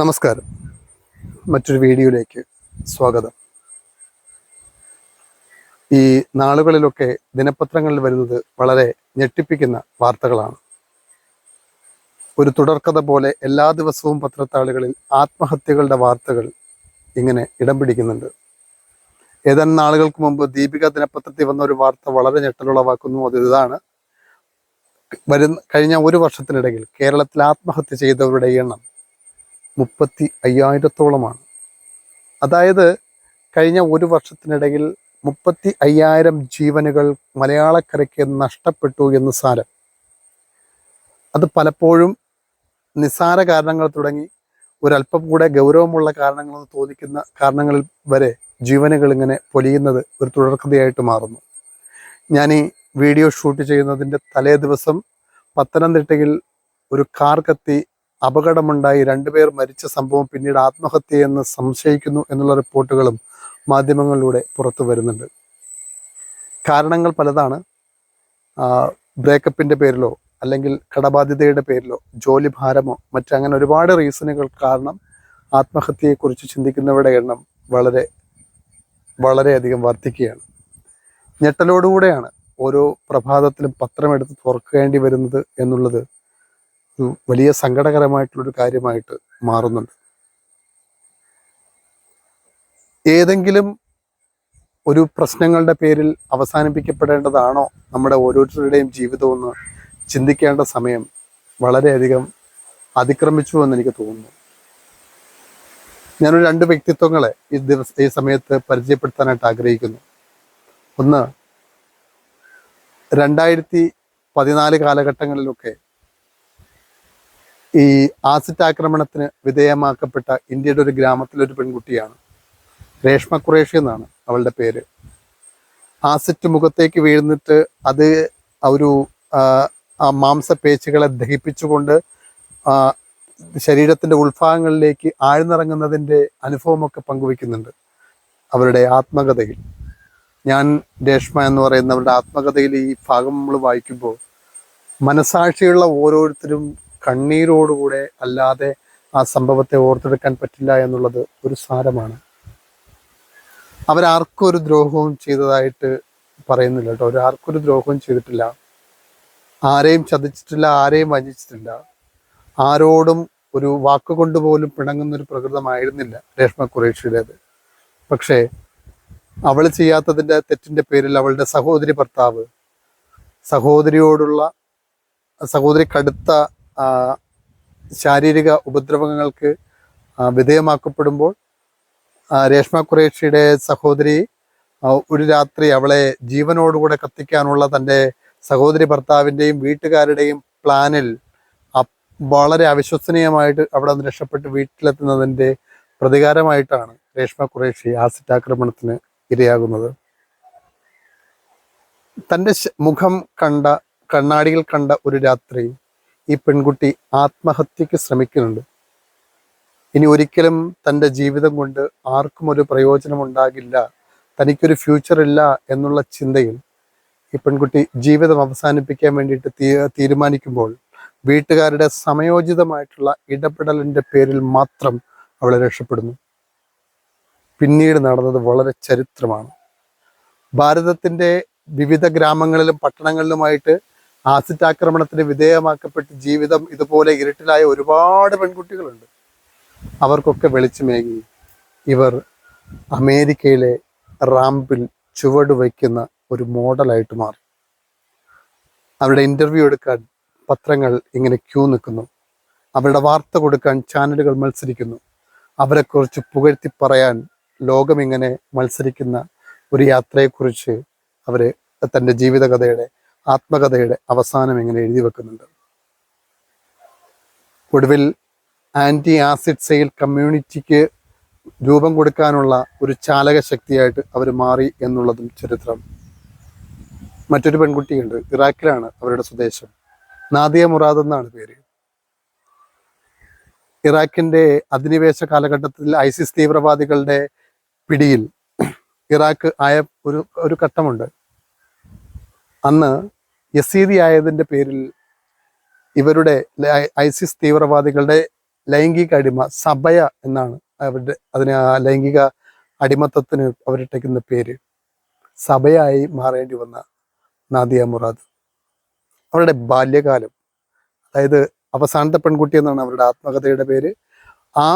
നമസ്കാരം. മറ്റൊരു വീഡിയോയിലേക്ക് സ്വാഗതം. ഈ നാളുകളിലൊക്കെ ദിനപത്രങ്ങളിൽ വരുന്നത് വളരെ ഞെട്ടിപ്പിക്കുന്ന വാർത്തകളാണ്. ഒരു തുടർക്കഥ പോലെ എല്ലാ ദിവസവും പത്രത്താളുകളിൽ ആത്മഹത്യകളുടെ വാർത്തകൾ ഇങ്ങനെ ഇടം പിടിക്കുന്നുണ്ട്. ഏതാനും നാളുകൾക്ക് മുമ്പ് ദീപിക ദിനപത്രത്തിൽ വന്ന ഒരു വാർത്ത വളരെ ഞെട്ടലുളവാക്കുന്നു. അത് ഇതാണ്. വരുന്ന കഴിഞ്ഞ ഒരു വർഷത്തിനിടയിൽ കേരളത്തിൽ ആത്മഹത്യ ചെയ്തവരുടെ എണ്ണം മുപ്പത്തി അയ്യായിരത്തോളമാണ് അതായത് കഴിഞ്ഞ ഒരു വർഷത്തിനിടയിൽ മുപ്പത്തി അയ്യായിരം ജീവനുകൾ മലയാളക്കരയ്ക്ക് നഷ്ടപ്പെട്ടു എന്ന് സാരം. അത് പലപ്പോഴും നിസ്സാര കാരണങ്ങൾ തുടങ്ങി ഒരല്പം കൂടെ ഗൗരവമുള്ള കാരണങ്ങളെന്ന് തോന്നിക്കുന്ന കാരണങ്ങളിൽ വരെ ജീവനുകൾ ഇങ്ങനെ പൊലിയുന്നത് ഒരു തുടർക്കഥയായിട്ട് മാറുന്നു. ഞാൻ ഈ വീഡിയോ ഷൂട്ട് ചെയ്യുന്നതിന്റെ തലേ ദിവസം പത്തനംതിട്ടയിൽ ഒരു കാർ കത്തി അപകടമുണ്ടായി. രണ്ടുപേർ മരിച്ച സംഭവം പിന്നീട് ആത്മഹത്യയെന്ന് സംശയിക്കുന്നു എന്നുള്ള റിപ്പോർട്ടുകളും മാധ്യമങ്ങളിലൂടെ പുറത്തു വരുന്നുണ്ട്. കാരണങ്ങൾ പലതാണ്. ബ്രേക്കപ്പിന്റെ പേരിലോ അല്ലെങ്കിൽ കടബാധ്യതയുടെ പേരിലോ ജോലി ഭാരമോ മറ്റങ്ങനെ ഒരുപാട് റീസണുകൾ കാരണം ആത്മഹത്യയെക്കുറിച്ച് ചിന്തിക്കുന്നവരുടെ എണ്ണം വളരെ വളരെയധികം വർദ്ധിക്കുകയാണ്. ഞെട്ടലോടുകൂടെയാണ് ഓരോ പ്രഭാതത്തിലും പത്രമെടുത്ത് തുറക്കേണ്ടി വരുന്നത് എന്നുള്ളത് ഒരു വലിയ സങ്കടകരമായിട്ടുള്ളൊരു കാര്യമായിട്ട് മാറുന്നുണ്ട്. ഏതെങ്കിലും ഒരു പ്രശ്നങ്ങളുടെ പേരിൽ അവസാനിപ്പിക്കപ്പെടേണ്ടതാണോ നമ്മുടെ ഓരോരുത്തരുടെയും ജീവിതമെന്ന് ചിന്തിക്കേണ്ട സമയം വളരെയധികം അതിക്രമിച്ചു എന്ന് എനിക്ക് തോന്നുന്നു. ഞാനൊരു രണ്ട് വ്യക്തിത്വങ്ങളെ ഈ ദിവസ ഈ സമയത്ത് പരിചയപ്പെടുത്താനായിട്ട് ആഗ്രഹിക്കുന്നു. ഒന്ന് രണ്ടായിരത്തി പതിനാല് കാലഘട്ടങ്ങളിലൊക്കെ ഈ ആസിഡ് ആക്രമണത്തിന് വിധേയമാക്കപ്പെട്ട ഇന്ത്യയുടെ ഒരു ഗ്രാമത്തിലൊരു പെൺകുട്ടിയാണ്. രേഷ്മ ഖുറേഷി എന്നാണ് അവളുടെ പേര്. ആസിഡ് മുഖത്തേക്ക് വീഴുന്നിട്ട് അത് ഒരു പേച്ചുകളെ ദഹിപ്പിച്ചുകൊണ്ട് ശരീരത്തിന്റെ ഉൾഭാഗങ്ങളിലേക്ക് ആഴ്ന്നിറങ്ങുന്നതിന്റെ അനുഭവമൊക്കെ പങ്കുവെക്കുന്നുണ്ട് അവരുടെ ആത്മകഥയിൽ. ഞാൻ രേഷ്മ എന്ന് പറയുന്നവരുടെ ആത്മകഥയിൽ ഈ ഭാഗം നമ്മൾ വായിക്കുമ്പോൾ മനസാക്ഷിയുള്ള ഓരോരുത്തരും കണ്ണീരോടുകൂടെ അല്ലാതെ ആ സംഭവത്തെ ഓർത്തെടുക്കാൻ പറ്റില്ല എന്നുള്ളത് ഒരു സാരമാണ്. അവരാർക്കും ഒരു ദ്രോഹവും ചെയ്തതായിട്ട് പറയുന്നില്ല കേട്ടോ. അവർ ഒരു ദ്രോഹവും ചെയ്തിട്ടില്ല. ആരെയും ചതിച്ചിട്ടില്ല ആരെയും വഞ്ചിച്ചിട്ടില്ല. ആരോടും ഒരു വാക്കുകൊണ്ട് പോലും പിണങ്ങുന്ന ഒരു പ്രകൃതമായിരുന്നില്ല രേഷ്മ ഖുറേഷിയുടേത്. പക്ഷേ അവൾ ചെയ്യാത്തതിന്റെ തെറ്റിന്റെ പേരിൽ അവളുടെ സഹോദരി ഭർത്താവ് സഹോദരിയോടുള്ള സഹോദരി കടുത്ത ശാരീരിക ഉപദ്രവങ്ങൾക്ക് വിധേയമാക്കപ്പെടുമ്പോൾ രേഷ്മ ഖുറേഷിയുടെ സഹോദരി ഒരു രാത്രി അവളെ ജീവനോടുകൂടെ കത്തിക്കാനുള്ള തന്റെ സഹോദരി ഭർത്താവിന്റെയും വീട്ടുകാരുടെയും പ്ലാനിൽ വളരെ അവിശ്വസനീയമായിട്ട് അവിടെ നിന്ന് രക്ഷപ്പെട്ട് വീട്ടിലെത്തുന്നതിന്റെ പ്രതികാരമായിട്ടാണ് രേഷ്മ ഖുറേഷി ആസിഡ് ആക്രമണത്തിന് ഇരയാകുന്നത്. തന്റെ മുഖം കണ്ട കണ്ണാടിയിൽ കണ്ട ഒരു രാത്രി ഈ പെൺകുട്ടി ആത്മഹത്യക്ക് ശ്രമിക്കുന്നുണ്ട്. ഇനി ഒരിക്കലും തന്റെ ജീവിതം കൊണ്ട് ആർക്കും ഒരു പ്രയോജനം ഉണ്ടാകില്ല തനിക്കൊരു ഫ്യൂച്ചർ ഇല്ല എന്നുള്ള ചിന്തയിൽ ഈ പെൺകുട്ടി ജീവിതം അവസാനിപ്പിക്കാൻ വേണ്ടിയിട്ട് തീരുമാനിക്കുമ്പോൾ വീട്ടുകാരുടെ സമയോചിതമായിട്ടുള്ള ഇടപെടലിന്റെ പേരിൽ മാത്രം അവളെ രക്ഷപ്പെടുന്നു. പിന്നീട് നടന്നത് വളരെ ചരിത്രമാണ്. ഭാരതത്തിന്റെ വിവിധ ഗ്രാമങ്ങളിലും പട്ടണങ്ങളിലുമായിട്ട് ആസിഡ് ആക്രമണത്തിന് വിധേയമാക്കപ്പെട്ട് ജീവിതം ഇതുപോലെ ഇരുട്ടിലായ ഒരുപാട് പെൺകുട്ടികളുണ്ട്. അവർക്കൊക്കെ വെളിച്ചമേകി. ഇവർ അമേരിക്കയിലെ റാമ്പിൽ ചുവട് വയ്ക്കുന്ന ഒരു മോഡലായിട്ട് മാറി. അവരുടെ ഇന്റർവ്യൂ എടുക്കാൻ പത്രങ്ങൾ ഇങ്ങനെ ക്യൂ നിൽക്കുന്നു. അവരുടെ വാർത്ത കൊടുക്കാൻ ചാനലുകൾ മത്സരിക്കുന്നു. അവരെക്കുറിച്ച് പുകഴ്ത്തി പറയാൻ ലോകം ഇങ്ങനെ മത്സരിക്കുന്ന ഒരു യാത്രയെക്കുറിച്ച് അവർ തന്റെ ജീവിതകഥയുടെ ആത്മകഥയുടെ അവസാനം എങ്ങനെ എഴുതി വെക്കുന്നുണ്ട്. ഒടുവിൽ ആന്റി ആസിഡ് സെയിൽ കമ്മ്യൂണിറ്റിക്ക് രൂപം കൊടുക്കാനുള്ള ഒരു ചാലക ശക്തിയായിട്ട് അവർ മാറി എന്നുള്ളതും ചരിത്രം. മറ്റൊരു പെൺകുട്ടിയുണ്ട് ഇറാഖിലാണ് അവരുടെ സ്വദേശം. നാദിയ മുറാദ് എന്നാണ് പേര്. ഇറാഖിന്റെ അധിനിവേശ കാലഘട്ടത്തിൽ ഐസിസ് തീവ്രവാദികളുടെ പിടിയിൽ ഇറാഖ് ആയ ഒരു ഒരു ഘട്ടമുണ്ട്. അന്ന് യസീദി ആയതിന്റെ പേരിൽ ഇവരുടെ ഐസിസ് തീവ്രവാദികളുടെ ലൈംഗിക അടിമ സബയ എന്നാണ് അവരുടെ അതിന് ലൈംഗിക അടിമത്തത്തിന് അവരിട്ടേക്കുന്ന പേര്. സഭയായി മാറേണ്ടി വന്ന നാദിയ മുറാദ്. അവരുടെ ബാല്യകാലം അതായത് അവസാനത്തെ പെൺകുട്ടി എന്നാണ് അവരുടെ ആത്മകഥയുടെ പേര്. ആ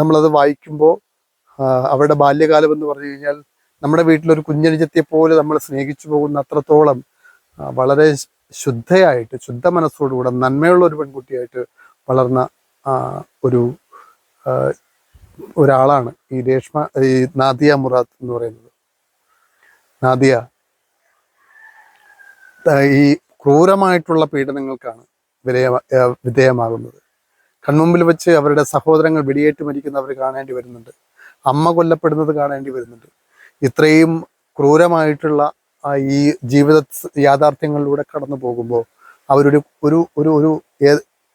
നമ്മളത് വായിക്കുമ്പോൾ അവരുടെ ബാല്യകാലം എന്ന് പറഞ്ഞു കഴിഞ്ഞാൽ നമ്മുടെ വീട്ടിലൊരു കുഞ്ഞനുജത്തെ പോലെ നമ്മൾ സ്നേഹിച്ചു പോകുന്ന അത്രത്തോളം വളരെ ശുദ്ധയായിട്ട് ശുദ്ധ മനസ്സോടുകൂടെ നന്മയുള്ള ഒരു പെൺകുട്ടിയായിട്ട് വളർന്ന ഒരു ഒരാളാണ് ഈ രേഷ്മ ഈ നാദിയ മുറാത്ത് എന്ന് പറയുന്നത്. നാദിയ ഈ ക്രൂരമായിട്ടുള്ള പീഡനങ്ങൾക്കാണ് വിധേയ വിധേയമാകുന്നത്. കൺമുമ്പിൽ വെച്ച് അവരുടെ സഹോദരങ്ങൾ വെടിയേറ്റ് മരിക്കുന്നവർ കാണേണ്ടി വരുന്നുണ്ട്. അമ്മ കൊല്ലപ്പെടുന്നത് കാണേണ്ടി വരുന്നുണ്ട്. ഇത്രയും ക്രൂരമായിട്ടുള്ള ഈ ജീവിത യാഥാർത്ഥ്യങ്ങളിലൂടെ കടന്നു പോകുമ്പോൾ അവരൊരു ഒരു ഒരു ഒരു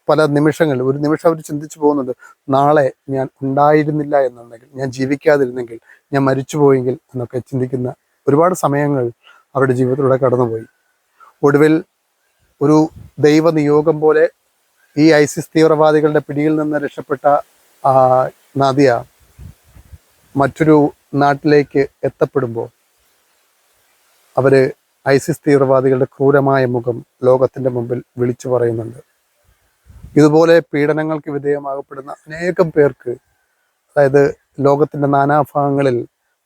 പല നിമിഷങ്ങളിൽ ഒരു നിമിഷം അവർ ചിന്തിച്ചു പോകുന്നുണ്ട് നാളെ ഞാൻ ഉണ്ടായിരുന്നില്ല എന്നുണ്ടെങ്കിൽ ഞാൻ ജീവിക്കാതിരുന്നെങ്കിൽ ഞാൻ മരിച്ചുപോയെങ്കിൽ എന്നൊക്കെ ചിന്തിക്കുന്ന ഒരുപാട് സമയങ്ങൾ അവരുടെ ജീവിതത്തിലൂടെ കടന്നുപോയി. ഒടുവിൽ ഒരു ദൈവ നിയോഗം പോലെ ഈ ഐസിസ് തീവ്രവാദികളുടെ പിടിയിൽ നിന്ന് രക്ഷപ്പെട്ട നാദിയ മറ്റൊരു നാട്ടിലേക്ക് എത്തപ്പെടുമ്പോൾ അവർ ഐസിസ് തീവ്രവാദികളുടെ ക്രൂരമായ മുഖം ലോകത്തിന്റെ മുമ്പിൽ വിളിച്ചു പറയുന്നുണ്ട്. ഇതുപോലെ പീഡനങ്ങൾക്ക് വിധേയമാകപ്പെടുന്ന അനേകം പേർക്ക് അതായത് ലോകത്തിന്റെ നാനാഭാഗങ്ങളിൽ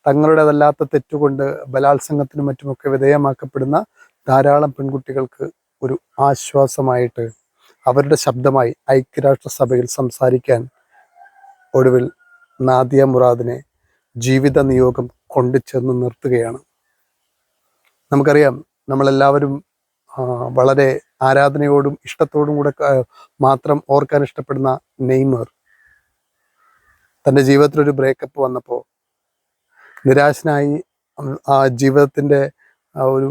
തങ്ങളുടേതല്ലാത്ത തെറ്റുകൊണ്ട് ബലാത്സംഗത്തിനും മറ്റുമൊക്കെ വിധേയമാക്കപ്പെടുന്ന ധാരാളം പെൺകുട്ടികൾക്ക് ഒരു ആശ്വാസമായിട്ട് അവരുടെ ശബ്ദമായി ഐക്യരാഷ്ട്രസഭയിൽ സംസാരിക്കാൻ ഒടുവിൽ നാദിയ മുറാദിനെ ജീവിത നിയോഗം കൊണ്ടു ചെന്ന് നിർത്തുകയാണ്. നമുക്കറിയാം നമ്മളെല്ലാവരും വളരെ ആരാധനയോടും ഇഷ്ടത്തോടും കൂടെ മാത്രം ഓർക്കാൻ ഇഷ്ടപ്പെടുന്ന നെയ്മർ. തന്റെ ജീവിതത്തിലൊരു ബ്രേക്കപ്പ് വന്നപ്പോൾ നിരാശനായി ആ ജീവിതത്തിന്റെ ഒരു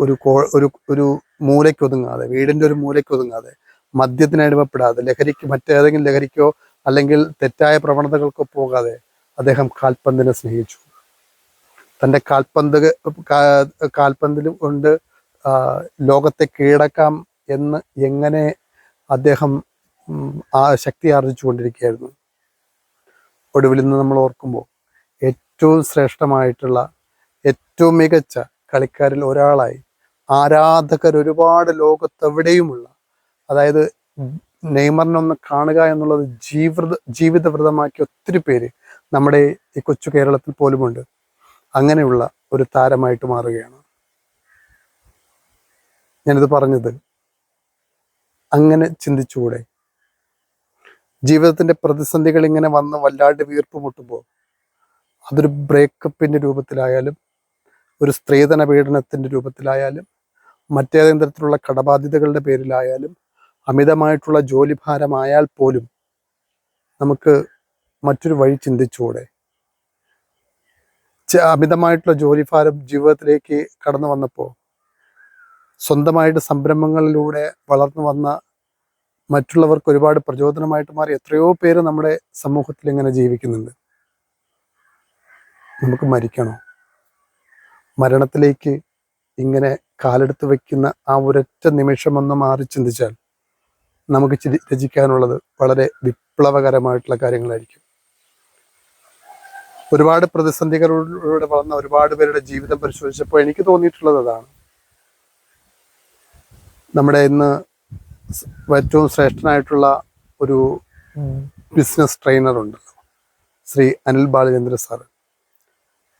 ഒരു കോ- ഒരു ഒരു മൂലയ്ക്കൊതുങ്ങാതെ വീടിന്റെ ഒരു മൂലയ്ക്കൊതുങ്ങാതെ മദ്യത്തിന് അനുഭവപ്പെടാതെ ലഹരിക്ക് മറ്റേതെങ്കിലും ലഹരിക്കോ അല്ലെങ്കിൽ തെറ്റായ പ്രവണതകൾക്കോ പോകാതെ അദ്ദേഹം കാൽപന്തിനെ സ്നേഹിച്ചു. തന്റെ കാൽപന്ത് കാൽപന്തിലും കൊണ്ട് ലോകത്തെ കീഴടക്കാം എന്ന് എങ്ങനെ അദ്ദേഹം ആ ശക്തി ആർജിച്ചു കൊണ്ടിരിക്കുകയായിരുന്നു ഒടുവിൽ നിന്ന് നമ്മൾ ഓർക്കുമ്പോൾ ഏറ്റവും ശ്രേഷ്ഠമായിട്ടുള്ള ഏറ്റവും മികച്ച കളിക്കാരിൽ ഒരാളായി ആരാധകർ ഒരുപാട് ലോകത്തെവിടെയുമുള്ള അതായത് നെയ്മറിനെ ഒന്ന് കാണുക എന്നുള്ളത് ജീവിത ജീവിതവ്രതമാക്കിയ ഒത്തിരി പേര് നമ്മുടെ ഈ കൊച്ചു കേരളത്തിൽ പോലുമുണ്ട്. അങ്ങനെയുള്ള ഒരു താരമായിട്ട് മാറുകയാണ്. ഞാനിത് പറഞ്ഞത് അങ്ങനെ ചിന്തിച്ചുകൂടെ? ജീവിതത്തിന്റെ പ്രതിസന്ധികൾ ഇങ്ങനെ വന്ന് വല്ലാണ്ട് വീർപ്പ് മുട്ടുമ്പോൾ അതൊരു ബ്രേക്കപ്പിന്റെ രൂപത്തിലായാലും ഒരു സ്ത്രീധന പീഡനത്തിന്റെ രൂപത്തിലായാലും മറ്റേതെങ്കിലും തരത്തിലുള്ള കടബാധ്യതകളുടെ പേരിലായാലും അമിതമായിട്ടുള്ള ജോലിഭാരമായാൽ പോലും നമുക്ക് മറ്റൊരു വഴി ചിന്തിച്ചുകൂടെ? അമിതമായിട്ടുള്ള ജോലിഭാരം ജീവിതത്തിലേക്ക് കടന്നു വന്നപ്പോൾ സ്വന്തമായിട്ട് സംരംഭങ്ങളിലൂടെ വളർന്നു വന്ന മറ്റുള്ളവർക്ക് ഒരുപാട് പ്രചോദനമായിട്ട് മാറി എത്രയോ പേര് നമ്മുടെ സമൂഹത്തിൽ ഇങ്ങനെ ജീവിക്കുന്നുണ്ട്. നമുക്ക് മരിക്കണോ? മരണത്തിലേക്ക് ഇങ്ങനെ കാലെടുത്ത് വെക്കുന്ന ആ ഒരൊറ്റ നിമിഷമൊന്ന് മാറി ചിന്തിച്ചാൽ നമുക്ക് രചിക്കാനുള്ളത് വളരെ വിപ്ലവകരമായിട്ടുള്ള കാര്യങ്ങളായിരിക്കും. ഒരുപാട് പ്രതിസന്ധികളിലൂടെ വളർന്ന ഒരുപാട് പേരുടെ ജീവിതം പരിശോധിച്ചപ്പോൾ എനിക്ക് തോന്നിയിട്ടുള്ളത് അതാണ്. നമ്മുടെ ഇന്ന് ഏറ്റവും ശ്രേഷ്ഠനായിട്ടുള്ള ഒരു ബിസിനസ് ട്രെയിനർ ഉണ്ടല്ലോ ശ്രീ അനിൽ ബാലചന്ദ്ര സാറ്.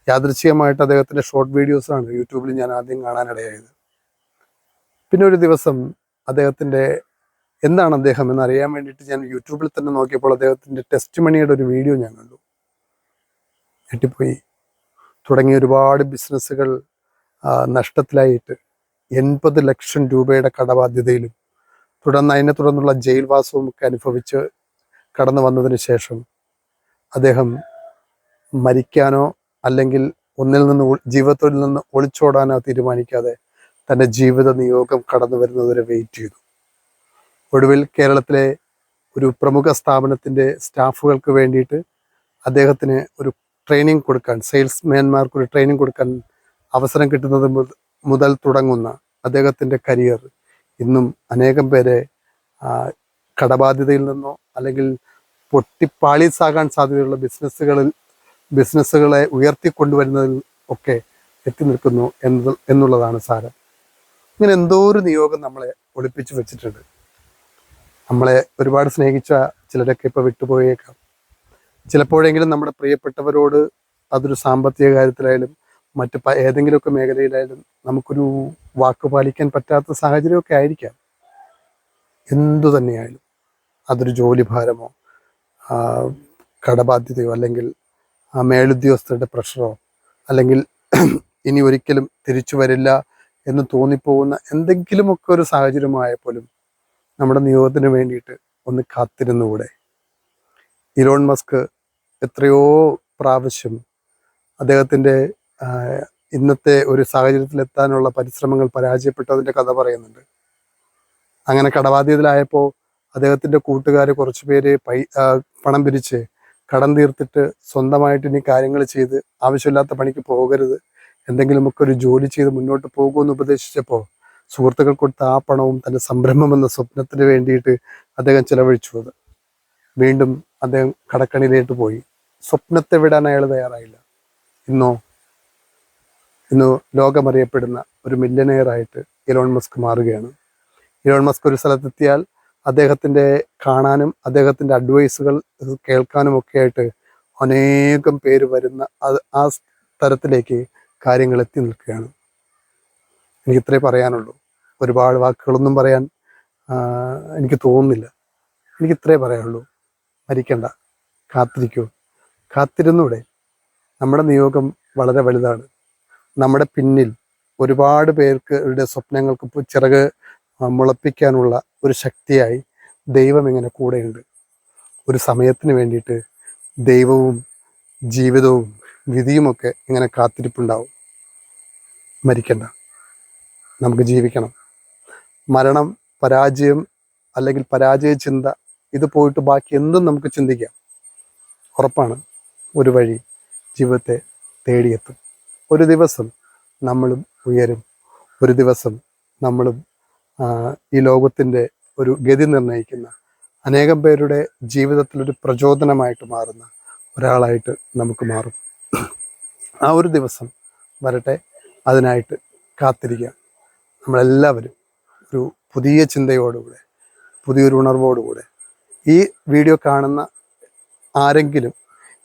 യാദൃച്ഛികമായിട്ട് അദ്ദേഹത്തിന്റെ ഷോർട്ട് വീഡിയോസാണ് യൂട്യൂബിൽ ഞാൻ ആദ്യം കാണാനിടയായത്. പിന്നെ ഒരു ദിവസം അദ്ദേഹത്തിന്റെ എന്താണ് അദ്ദേഹം എന്ന് അറിയാൻ വേണ്ടിയിട്ട് ഞാൻ യൂട്യൂബിൽ തന്നെ നോക്കിയപ്പോൾ അദ്ദേഹത്തിന്റെ ടെസ്റ്റ് മണിയുടെ ഒരു വീഡിയോ ഞാൻ കണ്ടു. ഞെട്ടിപ്പോയി. തുടങ്ങി ഒരുപാട് ബിസിനസ്സുകൾ നഷ്ടത്തിലായിട്ട് എൺപത് ലക്ഷം രൂപയുടെ കടബാധ്യതയിലും തുടർന്ന് അതിനെ തുടർന്നുള്ള ജയിൽവാസവും ഒക്കെ അനുഭവിച്ച് കടന്നു വന്നതിന് ശേഷം അദ്ദേഹം മരിക്കാനോ അല്ലെങ്കിൽ ഒന്നിൽ നിന്ന് ജീവിതത്തിൽ നിന്ന് ഒളിച്ചോടാനോ തീരുമാനിക്കാതെ തന്റെ ജീവിത നിയോഗം കടന്നു വരുന്നതുവരെ വെയിറ്റ് ചെയ്തു. ഒടുവിൽ കേരളത്തിലെ ഒരു പ്രമുഖ സ്ഥാപനത്തിന്റെ സ്റ്റാഫുകൾക്ക് വേണ്ടിയിട്ട് അദ്ദേഹത്തിന് ഒരു ട്രെയിനിങ് കൊടുക്കാൻ സെയിൽസ്മാൻമാർക്ക് ഒരു ട്രെയിനിങ് കൊടുക്കാൻ അവസരം കിട്ടുന്നത് മുതൽ തുടങ്ങുന്ന അദ്ദേഹത്തിന്റെ കരിയർ ഇന്നും അനേകം പേരെ കടബാധ്യതയിൽ നിന്നോ അല്ലെങ്കിൽ പൊട്ടിപ്പാളീസാകാൻ സാധ്യതയുള്ള ബിസിനസ്സുകളിൽ ബിസിനസ്സുകളെ ഉയർത്തിക്കൊണ്ടുവരുന്നതിൽ ഒക്കെ എത്തി നിൽക്കുന്നു എന്നത് എന്നുള്ളതാണ് സാരം. ഇങ്ങനെ എന്തോ ഒരു നിയോഗം നമ്മളെ ഒളിപ്പിച്ചു വെച്ചിട്ടുണ്ട്. നമ്മളെ ഒരുപാട് സ്നേഹിച്ച ചിലരൊക്കെ ഇപ്പോൾ വിട്ടുപോയേക്കാം. ചിലപ്പോഴെങ്കിലും നമ്മുടെ പ്രിയപ്പെട്ടവരോട് അതൊരു സാമ്പത്തിക കാര്യത്തിലായാലും മറ്റ് ഏതെങ്കിലുമൊക്കെ മേഖലയിലായാലും നമുക്കൊരു വാക്ക് പാലിക്കാൻ പറ്റാത്ത സാഹചര്യമൊക്കെ ആയിരിക്കാം. എന്തു തന്നെയായാലും അതൊരു ജോലി ഭാരമോ കടബാധ്യതയോ അല്ലെങ്കിൽ ആ മേലുദ്യോഗസ്ഥരുടെ പ്രഷറോ അല്ലെങ്കിൽ ഇനി ഒരിക്കലും തിരിച്ചു വരില്ല എന്ന് തോന്നിപ്പോകുന്ന എന്തെങ്കിലുമൊക്കെ ഒരു സാഹചര്യമായപ്പോലും നമ്മുടെ നിയോഗത്തിന് വേണ്ടിയിട്ട് ഒന്ന് കാത്തിരുന്നുകൂടെ. ഇലോൺ മസ്ക് എത്രയോ പ്രാവശ്യം അദ്ദേഹത്തിന്റെ ഇന്നത്തെ ഒരു സാഹചര്യത്തിലെത്താനുള്ള പരിശ്രമങ്ങൾ പരാജയപ്പെട്ടതിന്റെ കഥ പറയുന്നുണ്ട്. അങ്ങനെ കടബാധ്യതയിലായപ്പോൾ അദ്ദേഹത്തിന്റെ കൂട്ടുകാർ കുറച്ച് പേര് പൈ പണം പിരിച്ച് കടം തീർത്തിട്ട് സ്വന്തമായിട്ട് ഇനി കാര്യങ്ങൾ ചെയ്ത് ആവശ്യമില്ലാത്ത പണിക്ക് പോകരുത് എന്തെങ്കിലുമൊക്കെ ഒരു ജോലി ചെയ്ത് മുന്നോട്ട് പോകുമെന്ന് ഉപദേശിച്ചപ്പോൾ സുഹൃത്തുക്കൾ കൊടുത്ത ആ പണവും തന്റെ സംരംഭം എന്ന സ്വപ്നത്തിന് വേണ്ടിയിട്ട് അദ്ദേഹം ചെലവഴിച്ചു അത് വീണ്ടും അദ്ദേഹം കടക്കണിയിലേക്ക് പോയി. സ്വപ്നത്തെ വിടാൻ അയാൾ തയ്യാറായില്ല. ഇന്നോ ഇന്ന് ലോകമറിയപ്പെടുന്ന ഒരു മില്യനെയറായിട്ട് ഇലോൺ മസ്ക് മാറുകയാണ്. ഇലോൺ മസ്ക് ഒരു സ്ഥലത്തെത്തിയാൽ അദ്ദേഹത്തിന്റെ കാണാനും അദ്ദേഹത്തിന്റെ അഡ്വൈസുകൾ കേൾക്കാനും ഒക്കെ ആയിട്ട് അനേകം പേര് വരുന്ന അത് ആ തരത്തിലേക്ക് കാര്യങ്ങൾ എത്തി നിൽക്കുകയാണ്. എനിക്ക് ഇത്രേ പറയാനുള്ളൂ. ഒരുപാട് വാക്കുകളൊന്നും പറയാൻ എനിക്ക് തോന്നുന്നില്ല. എനിക്ക് ഇത്രേ പറയാനുള്ളൂ. മരിക്കണ്ട. കാത്തിരിക്കൂ. കാത്തിരുന്നൂടെ. നമ്മുടെ നിയോഗം വളരെ വലുതാണ്. നമ്മുടെ പിന്നിൽ ഒരുപാട് പേർക്ക് സ്വപ്നങ്ങൾക്ക് ചിറക് മുളപ്പിക്കാനുള്ള ഒരു ശക്തിയായി ദൈവം ഇങ്ങനെ കൂടെയുണ്ട്. ഒരു സമയത്തിന് വേണ്ടിയിട്ട് ദൈവവും ജീവിതവും വിധിയുമൊക്കെ ഇങ്ങനെ കാത്തിരിപ്പുണ്ടാവും. മരിക്കണ്ട. നമുക്ക് ജീവിക്കണം. മരണം പരാജയം അല്ലെങ്കിൽ പരാജയ ചിന്ത ഇത് പോയിട്ട് ബാക്കി എന്തും നമുക്ക് ചിന്തിക്കാം. ഉറപ്പാണ്. ഒരു വഴി ജീവിതത്തെ തേടിയെത്തും. ഒരു ദിവസം നമ്മളും ഉയരും. ഒരു ദിവസം നമ്മളും ഈ ലോകത്തിന്റെ ഒരു ഗതി നിർണയിക്കുന്ന അനേകം പേരുടെ ജീവിതത്തിലൊരു പ്രചോദനമായിട്ട് മാറുന്ന ഒരാളായിട്ട് നമുക്ക് മാറും. ആ ഒരു ദിവസം വരട്ടെ അതിനായിട്ട് കാത്തിരിക്കുക നമ്മളെല്ലാവരും ഒരു പുതിയ ചിന്തയോടുകൂടെ പുതിയൊരു ഉണർവോടുകൂടെ ഈ വീഡിയോ കാണുന്ന ആരെങ്കിലും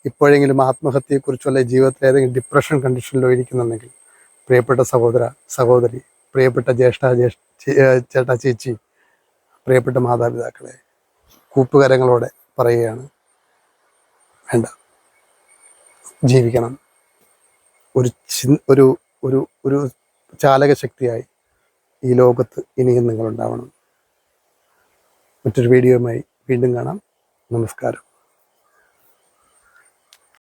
ഇപ്പോഴെങ്കിലും ആത്മഹത്യയെക്കുറിച്ചുള്ള ജീവിതത്തിൽ ഏതെങ്കിലും ഡിപ്രഷൻ കണ്ടീഷനിലോ ഇരിക്കുന്നുണ്ടെങ്കിൽ പ്രിയപ്പെട്ട സഹോദര സഹോദരി പ്രിയപ്പെട്ട ജ്യേഷ്ഠ ജ്യേഷ്ഠ ചേട്ടാ ചേച്ചി പ്രിയപ്പെട്ട മാതാപിതാക്കളെ കൂപ്പുകരങ്ങളോടെ പറയുകയാണ് വേണ്ട. ജീവിക്കണം. ഒരു ചി ഒരു ഒരു ഒരു ചാലകശക്തിയായി ഈ ലോകത്ത് ഇനിയും നിങ്ങളുണ്ടാവണം. മറ്റൊരു വീഡിയോയുമായി വീണ്ടും കാണാം. നമസ്കാരം.